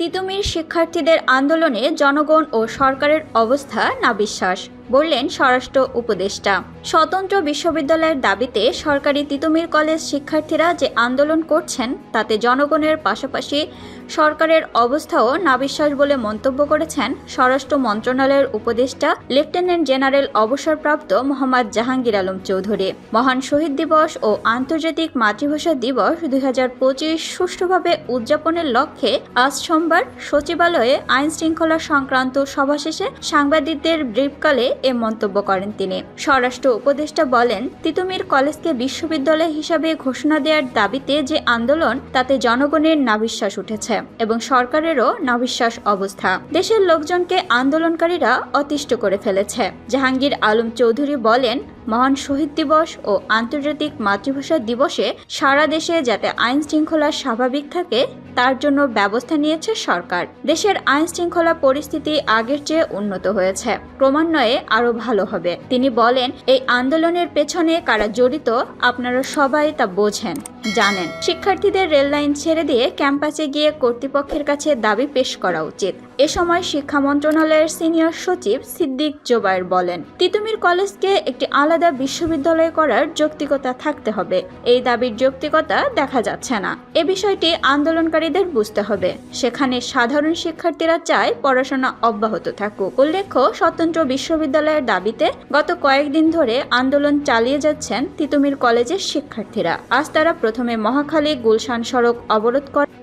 তিতুমির শিক্ষার্থীদের আন্দোলনে জনগণ ও সরকারের অবস্থা নাবিশ্বাস। বললেন স্বরাষ্ট্র উপদেষ্টা। স্বতন্ত্র বিশ্ববিদ্যালয়ের দাবিতে সরকারি তিতুমির কলেজ শিক্ষার্থীরা যে আন্দোলন করছেন, তাতে জনগণের পাশাপাশি সরকারের অবস্থাও নাবিশ্বাস বলে মন্তব্য করেছেন স্বরাষ্ট্র মন্ত্রণালয়ের উপদেষ্টা লেফটেন্যান্ট জেনারেল অবসরপ্রাপ্ত মোহাম্মদ জাহাঙ্গীর আলম চৌধুরী। মহান শহীদ দিবস ও আন্তর্জাতিক মাতৃভাষা দিবস দুই হাজার পঁচিশ সুষ্ঠুভাবে উদযাপনের লক্ষ্যে আজ সোমবার সচিবালয়ে আইন শৃঙ্খলা সংক্রান্ত সভা শেষে সাংবাদিকদের ব্রিফকালে এ মন্তব্য করেন তিনি। স্বরাষ্ট্র উপদেষ্টা বলেন, তিতুমির কলেজকে বিশ্ববিদ্যালয় হিসাবে ঘোষণা দেওয়ার দাবিতে যে আন্দোলন, তাতে জনগণের নাবিশ্বাস উঠেছে এবং সরকারেরও নাবিশ্বাস অবস্থা। দেশের লোকজনকে আন্দোলনকারীরা অতিষ্ঠ করে ফেলেছে। জাহাঙ্গীর আলম চৌধুরী বলেন মহান শহীদ দিবস ও আন্তর্জাতিক মাতৃভাষা দিবসে সারা দেশে যাতে আইন শৃঙ্খলা স্বাভাবিক থাকে, তার জন্য ব্যবস্থা নিয়েছে সরকার। দেশের আইন শৃঙ্খলা পরিস্থিতি আগের চেয়ে উন্নত হয়েছে। ক্রমান্বয়ে আরও ভালো হবে। তিনি বলেন, এই আন্দোলনের পেছনে কারা জড়িত, আপনারা সবাই তা বোঝেন। জানেন, শিক্ষার্থীদের রেল লাইন ছেড়ে দিয়ে ক্যাম্পাসে গিয়ে কর্তৃপক্ষের কাছে দাবি পেশ করা উচিত। এ সময় শিক্ষা মন্ত্রণালয়ের সিনিয়র সচিব সিদ্দিক জোবায়ের বলেন, তিতুমির কলেজকে একটি আলাদা বিশ্ববিদ্যালয় করার যৌক্তিকতা থাকতে হবে। এই দাবির যৌক্তিকতা দেখা যাচ্ছে না। এ বিষয়টি আন্দোলনকারীদের বুঝতে হবে। সেখানে সাধারণ শিক্ষার্থীরা চায় পড়াশোনা অব্যাহত থাকুক। উল্লেখ্য, স্বতন্ত্র বিশ্ববিদ্যালয়ের দাবিতে গত কয়েকদিন ধরে আন্দোলন চালিয়ে যাচ্ছেন তিতুমির কলেজের শিক্ষার্থীরা। আজ তারা প্রথমে মহাখালী গুলশান সড়ক অবরোধ করে